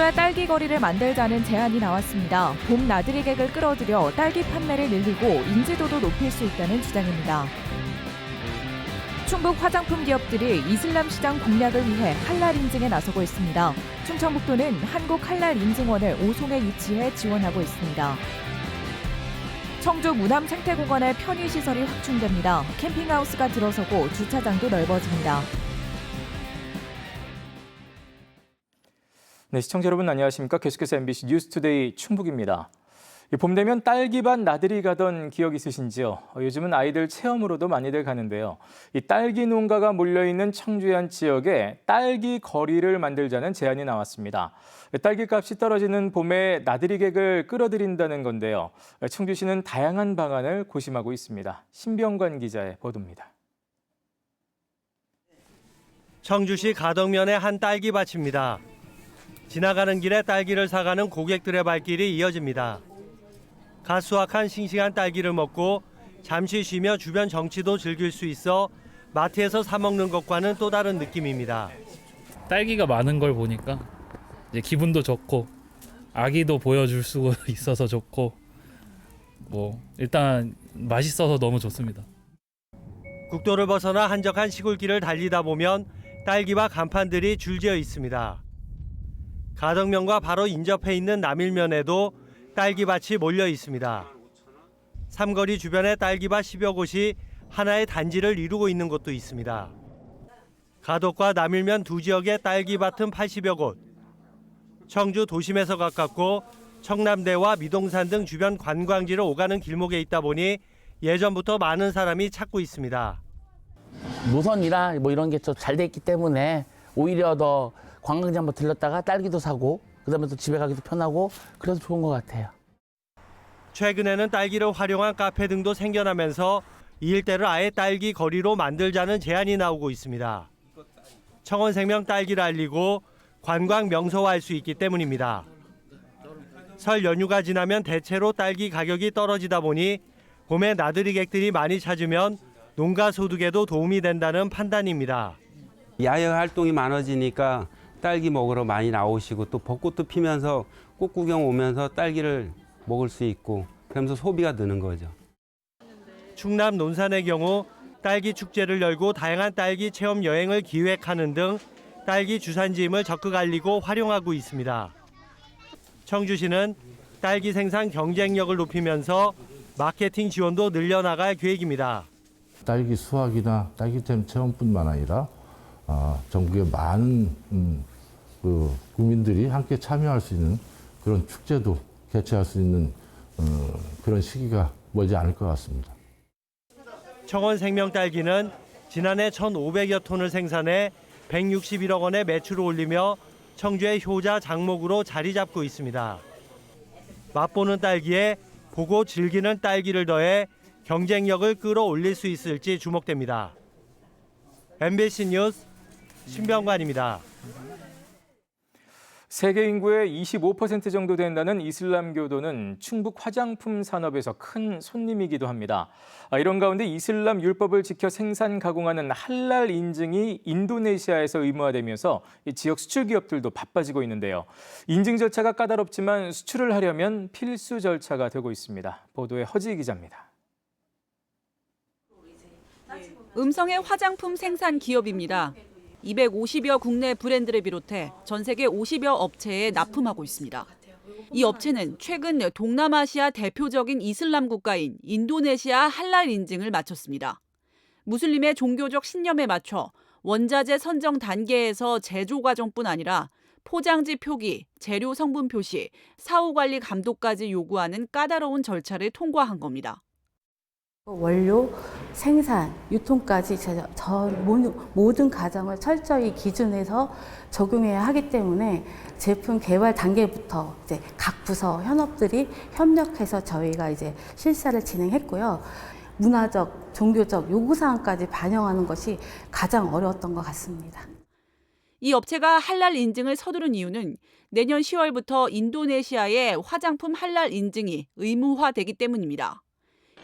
청주에 딸기 거리를 만들자는 제안이 나왔습니다. 봄 나들이 객을 끌어들여 딸기 판매를 늘리고 인지도도 높일 수 있다는 주장입니다. 충북 화장품 기업들이 이슬람 시장 공략을 위해 할랄 인증에 나서고 있습니다. 충청북도는 한국 할랄 인증원을 오송에 위치해 지원하고 있습니다. 청주 무남 생태공원의 편의시설이 확충됩니다. 캠핑하우스가 들어서고 주차장도 넓어집니다. 네, 시청자 여러분 안녕하십니까? 계속해서 MBC 뉴스투데이 충북입니다. 이봄 되면 딸기 밭 나들이 가던 기억 있으신지요? 어, 요즘은 아이들 체험으로도 많이들 가는데요. 이 딸기 농가가 몰려있는 청주의 한 지역에 딸기 거리를 만들자는 제안이 나왔습니다. 딸기 값이 떨어지는 봄에 나들이객을 끌어들인다는 건데요. 청주시는 다양한 방안을 고심하고 있습니다. 신병관 기자의 보도입니다. 청주시 가덕면의 한 딸기 밭입니다. 지나가는 길에 딸기를 사가는 고객들의 발길이 이어집니다. 갓 수확한 싱싱한 딸기를 먹고 잠시 쉬며 주변 정치도 즐길 수 있어 마트에서 사 먹는 것과는 또 다른 느낌입니다. 딸기가 많은 걸 보니까 이제 기분도 좋고 아기도 보여줄 수 있어서 좋고 뭐 일단 맛있어서 너무 좋습니다. 국도를 벗어나 한적한 시골길을 달리다 보면 딸기밭 간판들이 줄지어 있습니다. 가덕면과 바로 인접해 있는 남일면에도 딸기밭이 몰려 있습니다. 삼거리 주변의 딸기밭 10여 곳이 하나의 단지를 이루고 있는 곳도 있습니다. 가덕과 남일면 두 지역의 딸기밭은 80여 곳. 청주 도심에서 가깝고 청남대와 미동산 등 주변 관광지를 오가는 길목에 있다 보니 예전부터 많은 사람이 찾고 있습니다. 노선이라 뭐 이런 게좀잘돼 있기 때문에 오히려 더 관광지 한번 들렀다가 딸기도 사고 그다음에 또 집에 가기도 편하고 그래서 좋은 것 같아요. 최근에는 딸기를 활용한 카페 등도 생겨나면서 이 일대를 아예 딸기 거리로 만들자는 제안이 나오고 있습니다. 청원생명 딸기를 알리고 관광 명소화할 수 있기 때문입니다. 설 연휴가 지나면 대체로 딸기 가격이 떨어지다 보니 봄에 나들이객들이 많이 찾으면 농가 소득에도 도움이 된다는 판단입니다. 야외 활동이 많아지니까 딸기 먹으러 많이 나오시고 또 벚꽃도 피면서 꽃 구경 오면서 딸기를 먹을 수 있고 그러면서 소비가 느는 거죠. 충남 논산의 경우 딸기 축제를 열고 다양한 딸기 체험 여행을 기획하는 등 딸기 주산지임을 적극 알리고 활용하고 있습니다. 청주시는 딸기 생산 경쟁력을 높이면서 마케팅 지원도 늘려나갈 계획입니다. 딸기 수확이나 딸기템 체험뿐만 아니라 아, 전국의 많은 음, 그 국민들이 함께 참여할 수 있는 그런 축제도 개최할 수 있는 어, 그런 시기가 멀지 않을 것 같습니다. 청원 생명 딸기는 지난해 1,500여 톤을 생산해 161억 원의 매출을 올리며 청주의 효자 장목으로 자리 잡고 있습니다. 맛보는 딸기에 보고 즐기는 딸기를 더해 경쟁력을 끌어올릴 수 있을지 주목됩니다. MBC 뉴스 신병관입니다. 세계 인구의 25% 정도 된다는 이슬람교도는 충북 화장품 산업에서 큰 손님이기도 합니다. 아, 이런 가운데 이슬람 율법을 지켜 생산 가공하는 할랄 인증이 인도네시아에서 의무화되면서 이 지역 수출 기업들도 바빠지고 있는데요. 인증 절차가 까다롭지만 수출을 하려면 필수 절차가 되고 있습니다. 보도에 허지 기자입니다. 음성의 화장품 생산 기업입니다. 250여 국내 브랜드를 비롯해 전 세계 50여 업체에 납품하고 있습니다. 이 업체는 최근 동남아시아 대표적인 이슬람 국가인 인도네시아 할랄 인증을 마쳤습니다. 무슬림의 종교적 신념에 맞춰 원자재 선정 단계에서 제조 과정뿐 아니라 포장지 표기, 재료 성분 표시, 사후 관리 감독까지 요구하는 까다로운 절차를 통과한 겁니다. 원료, 생산, 유통까지 저- 전 모든- 과정을 철저히 기준해서 적용해야 하기 때문에 제품 개발 단계부터 이제 각 부서 현업들이 협력해서 저희가 이제 실사를 진행했고요. 문화적, 종교적 요구사항까지 반영하는 것이 가장 어려웠던 것 같습니다. 이 업체가 할랄 인증을 서두른 이유는 내년 10월부터 인도네시아의 화장품 할랄 인증이 의무화되기 때문입니다.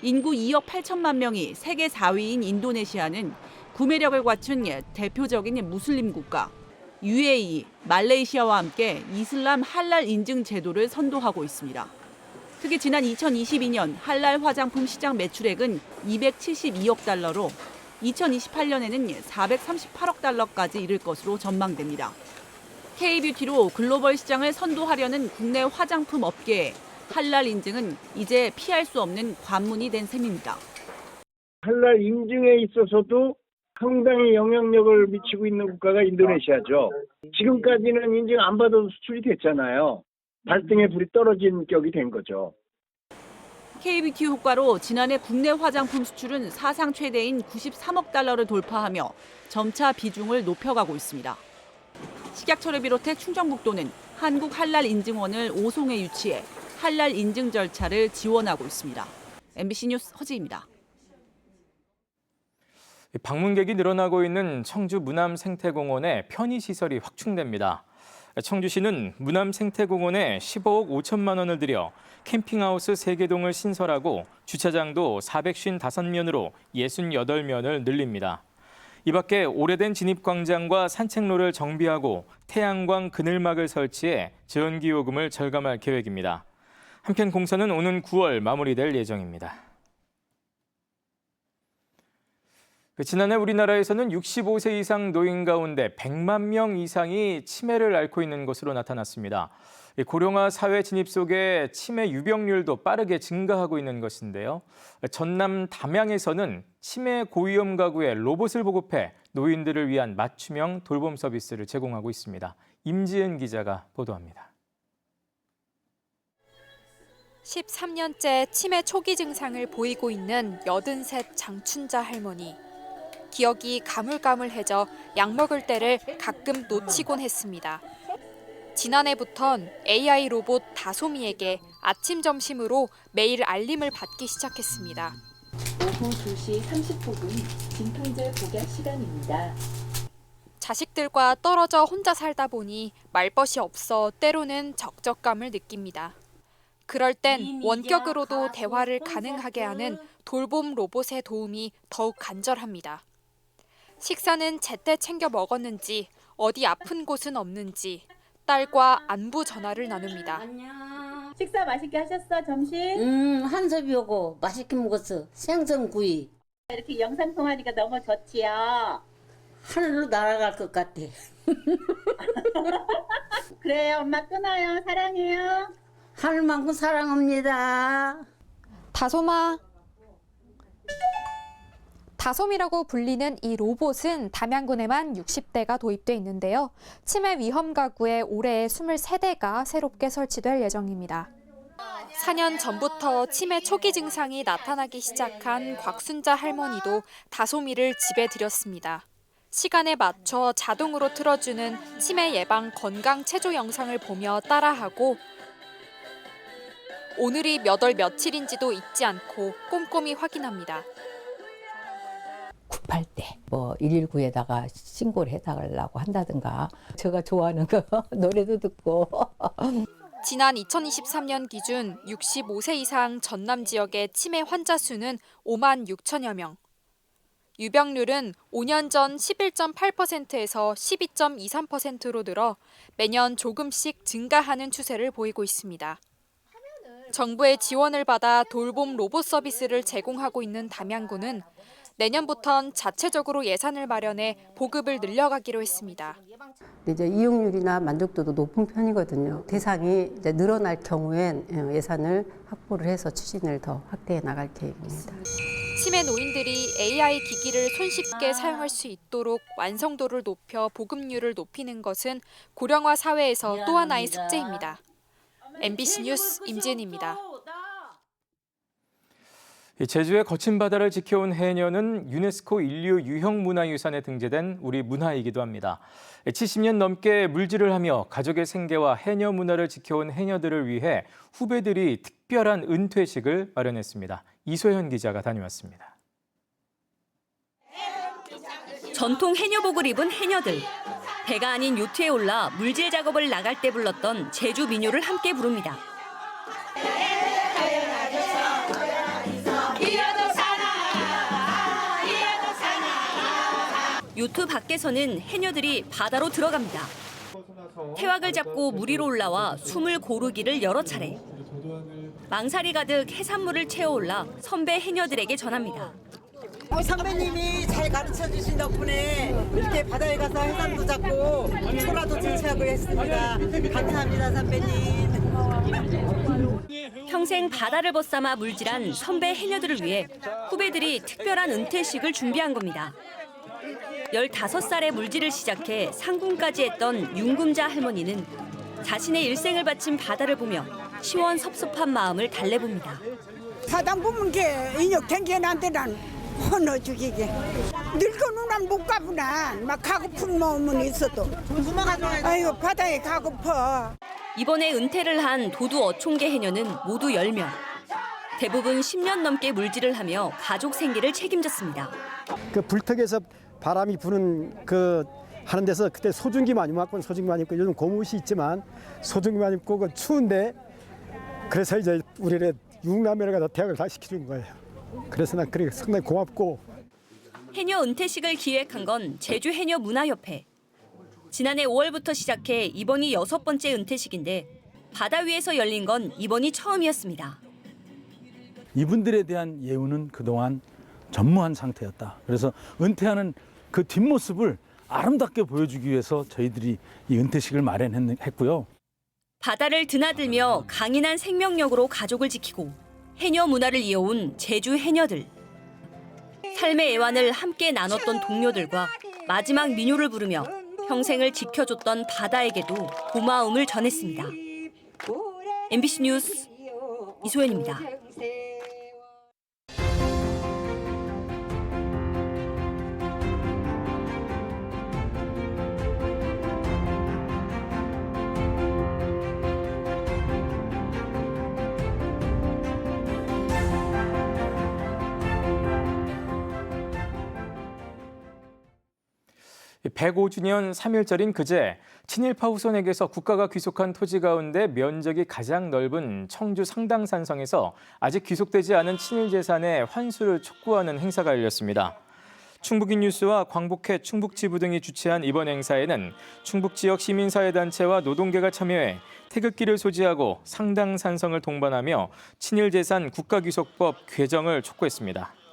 인구 2억 8천만 명이 세계 4위인 인도네시아는 구매력을 갖춘 대표적인 무슬림 국가. UAE, 말레이시아와 함께 이슬람 할랄 인증 제도를 선도하고 있습니다. 특히 지난 2022년 할랄 화장품 시장 매출액은 272억 달러로 2028년에는 438억 달러까지 이를 것으로 전망됩니다. K-뷰티로 글로벌 시장을 선도하려는 국내 화장품 업계에 할랄 인증은 이제 피할 수 없는 관문이 된 셈입니다. 할랄 인증에 있어서도 상당히 영향력을 미치고 있는 국가가 인도네시아죠. 지금까지는 인증 안 받아도 수출이 됐잖아요. 발등에 불이 떨어진 격이 된 거죠. K-뷰티 효과로 지난해 국내 화장품 수출은 사상 최대인 93억 달러를 돌파하며 점차 비중을 높여가고 있습니다. 식약처를 비롯해 충청북도는 한국 할랄 인증원을 오송에 유치해 할랄 인증 절차를 지원하고 있습니다. MBC 뉴스 허지입니다. 방문객이 늘어나고 있는 청주 문암 생태공원에 편의 시설이 확충됩니다. 청주시는 문암 생태공원에 15억 5천만 원을 들여 캠핑하우스 3개동을 신설하고 주차장도 455면으로 68면을 늘립니다. 이 밖에 오래된 진입광장과 산책로를 정비하고 태양광 그늘막을 설치해 전기요금을 절감할 계획입니다. 한편 공사는 오는 9월 마무리될 예정입니다. 그 지난해 우리나라에서는 65세 이상 노인 가운데 100만 명 이상이 치매를 앓고 있는 것으로 나타났습니다. 이 고령화 사회 진입 속에 치매 유병률도 빠르게 증가하고 있는 것인데요. 전남 담양에서는 치매 고위험 가구에 로봇을 보급해 노인들을 위한 맞춤형 돌봄 서비스를 제공하고 있습니다. 임지은 기자가 보도합니다. 13년째 치매 초기 증상을 보이고 있는 83 장춘자 할머니. 기억이 가물가물해져 약 먹을 때를 가끔 놓치곤 했습니다. 지난해부턴 AI 로봇 다솜이에게 아침 점심으로 매일 알림을 받기 시작했습니다. 오후 2시 30분 진통제 복약 시간입니다. 자식들과 떨어져 혼자 살다 보니 말벗이 없어 때로는 적적감을 느낍니다. 그럴 땐 원격으로도 대화를 가능하게 하는 돌봄 로봇의 도움이 더욱 간절합니다. 식사는 제때 챙겨 먹었는지, 어디 아픈 곳은 없는지, 딸과 안부 전화를 나눕니다. 식사 맛있게 하셨어 점심? 음, 한섭이 오고 맛있게 먹었어. 생선구이. 이렇게 영상 통화하니까 너무 좋지요. 하늘로 날아갈 것 같아. 그래 엄마 끊어요 사랑해요. 하늘만큼 사랑합니다. 다솜아. 다솜이라고 불리는 이 로봇은 담양군에만 60대가 도입돼 있는데요. 치매 위험 가구에 올해 23대가 새롭게 설치될 예정입니다. 4년 전부터 치매 초기 증상이 나타나기 시작한 곽순자 할머니도 다솜이를 집에 들였습니다. 시간에 맞춰 자동으로 틀어주는 치매 예방 건강 체조 영상을 보며 따라하고 오늘이 몇 월 며칠인지도 잊지 않고 꼼꼼히 확인합니다. 급할 때 뭐 119에다가 신고를 해달라고 한다든가 제가 좋아하는 거 노래도 듣고 지난 2023년 기준 65세 이상 전남 지역의 치매 환자 수는 5만 6천여 명. 유병률은 5년 전 11.8%에서 12.23%로 늘어 매년 조금씩 증가하는 추세를 보이고 있습니다. 정부의 지원을 받아 돌봄 로봇 서비스를 제공하고 있는 담양구는 내년부턴 자체적으로 예산을 마련해 보급을 늘려가기로 했습니다. 이제 이용률이나 만족도도 높은 편이거든요. 대상이 이제 늘어날 경우엔 예산을 확보를 해서 추진을 더 확대해 나갈 계획입니다. 치매 노인들이 AI 기기를 손쉽게 사용할 수 있도록 완성도를 높여 보급률을 높이는 것은 고령화 사회에서 또 하나의 숙제입니다. MBC 뉴스 임지은입니다. 제주의 거친 바다를 지켜온 해녀는 유네스코 인류 유형 문화유산에 등재된 우리 문화이기도 합니다. 70년 넘게 물질을 하며 가족의 생계와 해녀 문화를 지켜온 해녀들을 위해 후배들이 특별한 은퇴식을 마련했습니다. 이소현 기자가 다녀왔습니다. 전통 해녀복을 입은 해녀들. 배가 아닌 요트에 올라 물질 작업을 나갈 때 불렀던 제주 민요를 함께 부릅니다. 요트 밖에서는 해녀들이 바다로 들어갑니다. 태왁을 잡고 물 위로 올라와 숨을 고르기를 여러 차례. 망사리 가득 해산물을 채워 올라 선배 해녀들에게 전합니다. 우리 선배님이 잘 가르쳐 주신 덕분에 이렇게 바다에 가서 해산도 잡고 소라도 채취하고 했습니다. 감사합니다, 선배님. 평생 바다를 벗삼아 물질한 선배 해녀들을 위해 후배들이 특별한 은퇴식을 준비한 겁니다. 15살에 물질을 시작해 상군까지 했던 윤금자 할머니는 자신의 일생을 바친 바다를 보며 시원섭섭한 마음을 달래봅니다. 사당 보면 게 인력 댕겨난데 난 헌어 죽이게 늙어는 난못 가구나 막 가고픈 마음은 있어도 아이고 바다에 가고파 이번에 은퇴를 한 도두 어촌계 해녀는 모두 10명. 대부분 10년 넘게 물질을 하며 가족 생계를 책임졌습니다. 그 불턱에서 바람이 부는 그 하는 데서 그때 소중기만 입고 소중기만 입고 요즘 고무옷이 있지만 소중기만 입고 그 추운데 그래서 이제 우리를 육남매를 가서 대학을 다 시켜준 거예요. 그래서 난 그게 상당히 고맙고 해녀 은퇴식을 기획한 건 제주 해녀 문화협회. 지난해 5월부터 시작해 이번이 여섯 번째 은퇴식인데 바다 위에서 열린 건 이번이 처음이었습니다. 이분들에 대한 예우는 그동안 전무한 상태였다. 그래서 은퇴하는 그 뒷모습을 아름답게 보여주기 위해서 저희들이 이 은퇴식을 마련했고요. 바다를 드나들며 강인한 생명력으로 가족을 지키고 해녀 문화를 이어온 제주 해녀들. 삶의 애환을 함께 나눴던 동료들과 마지막 민요를 부르며 평생을 지켜줬던 바다에게도 고마움을 전했습니다. MBC 뉴스 이소연입니다. 105주년 3일절인 그제 친일파 후손에게서 국가가 귀속한 토지 가운데 면적이 가장 넓은 청주 상당산성에서 아직 귀속되지 않은 친일 재산의 환수를 촉구하는 행사가 열렸습니다. 충북인 뉴스와 광복회 충북지부 등이 주최한 이번 행사에는 충북 지역 시민사회 단체와 노동계가 참여해 태극기를 소지하고 상당산성을 동반하며 친일 재산 국가귀속법 개정을 촉구했습니다.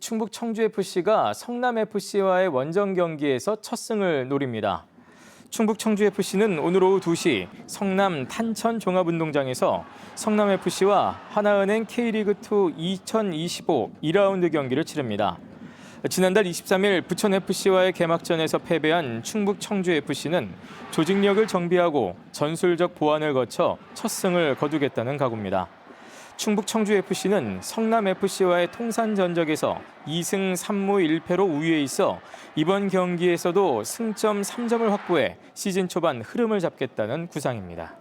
충북 청주FC가 성남FC와의 원정 경기에서 첫 승을 노립니다. 충북 청주FC는 오늘 오후 2시 성남 탄천 종합운동장에서 성남FC와 하나은행 K리그2 2025 2라운드 경기를 치릅니다. 지난달 23일 부천FC와의 개막전에서 패배한 충북 청주FC는 조직력을 정비하고 전술적 보완을 거쳐 첫 승을 거두겠다는 각오입니다. 충북 청주FC는 성남FC와의 통산 전적에서 2승 3무 1패로 우위에 있어 이번 경기에서도 승점 3점을 확보해 시즌 초반 흐름을 잡겠다는 구상입니다.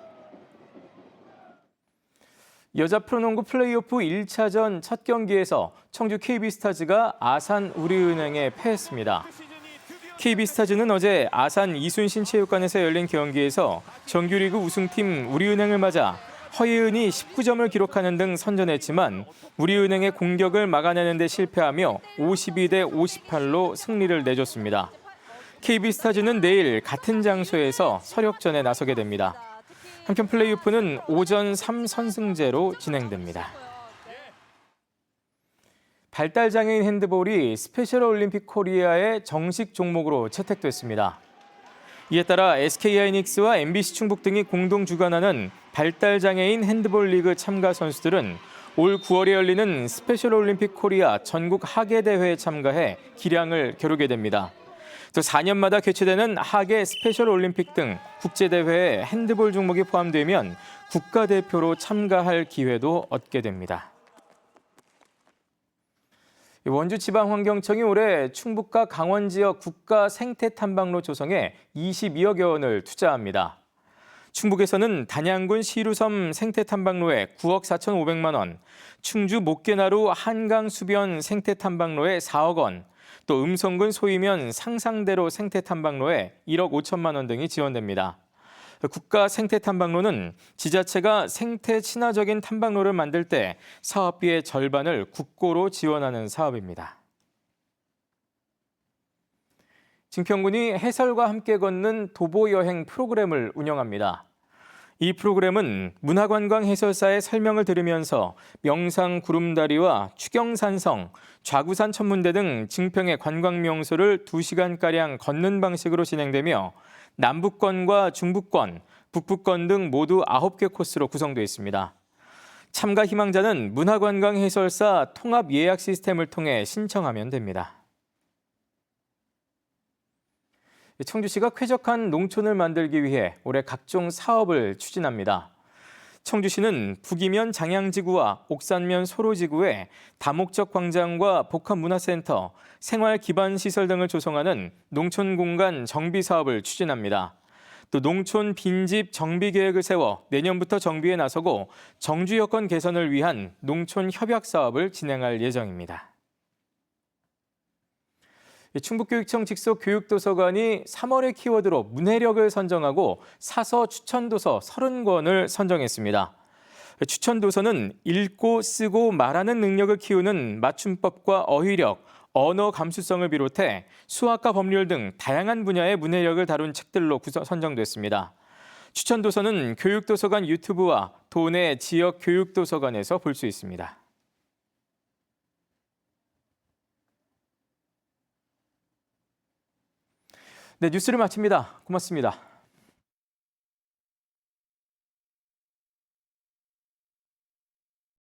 여자 프로농구 플레이오프 1차전 첫 경기에서 청주 KB스타즈가 아산 우리은행에 패했습니다. KB스타즈는 어제 아산 이순신 체육관에서 열린 경기에서 정규리그 우승팀 우리은행을 맞아 허예은이 19점을 기록하는 등 선전했지만 우리은행의 공격을 막아내는 데 실패하며 52대 58로 승리를 내줬습니다. KB스타즈는 내일 같은 장소에서 서력전에 나서게 됩니다. 한편 플레이오프는 오전 3선승제로 진행됩니다. 발달장애인 핸드볼이 스페셜 올림픽 코리아의 정식 종목으로 채택됐습니다. 이에 따라 SK하이닉스와 MBC 충북 등이 공동 주관하는 발달장애인 핸드볼 리그 참가 선수들은 올 9월에 열리는 스페셜 올림픽 코리아 전국 하계 대회에 참가해 기량을 겨루게 됩니다. 또 4년마다 개최되는 하계 스페셜 올림픽 등 국제 대회에 핸드볼 종목이 포함되면 국가 대표로 참가할 기회도 얻게 됩니다. 원주지방환경청이 올해 충북과 강원 지역 국가 생태 탐방로 조성에 22억여 원을 투자합니다. 충북에서는 단양군 시루섬 생태 탐방로에 9억 4,500만 원, 충주 목계나루 한강 수변 생태 탐방로에 4억 원, 또 음성군 소이면 상상대로 생태 탐방로에 1억 5천만 원 등이 지원됩니다. 국가 생태 탐방로는 지자체가 생태 친화적인 탐방로를 만들 때 사업비의 절반을 국고로 지원하는 사업입니다. 증평군이 해설과 함께 걷는 도보 여행 프로그램을 운영합니다. 이 프로그램은 문화관광 해설사의 설명을 들으면서 명상 구름다리와 추경산성, 좌구산 천문대 등 증평의 관광 명소를 2시간가량 걷는 방식으로 진행되며 남북권과 중북권, 북북권 등 모두 9개 코스로 구성되어 있습니다. 참가 희망자는 문화관광 해설사 통합 예약 시스템을 통해 신청하면 됩니다. 청주시가 쾌적한 농촌을 만들기 위해 올해 각종 사업을 추진합니다. 청주시는 북이면 장양지구와 옥산면 소로지구에 다목적 광장과 복합문화센터, 생활기반시설 등을 조성하는 농촌 공간 정비 사업을 추진합니다. 또 농촌 빈집 정비 계획을 세워 내년부터 정비에 나서고 정주 여건 개선을 위한 농촌 협약 사업을 진행할 예정입니다. 충북교육청 직속 교육도서관이 3월의 키워드로 문해력을 선정하고 사서 추천도서 30권을 선정했습니다. 추천도서는 읽고 쓰고 말하는 능력을 키우는 맞춤법과 어휘력, 언어 감수성을 비롯해 수학과 법률 등 다양한 분야의 문해력을 다룬 책들로 선정됐습니다. 추천도서는 교육도서관 유튜브와 도내 지역 교육도서관에서 볼 수 있습니다. 네, 뉴스를 마칩니다. 고맙습니다.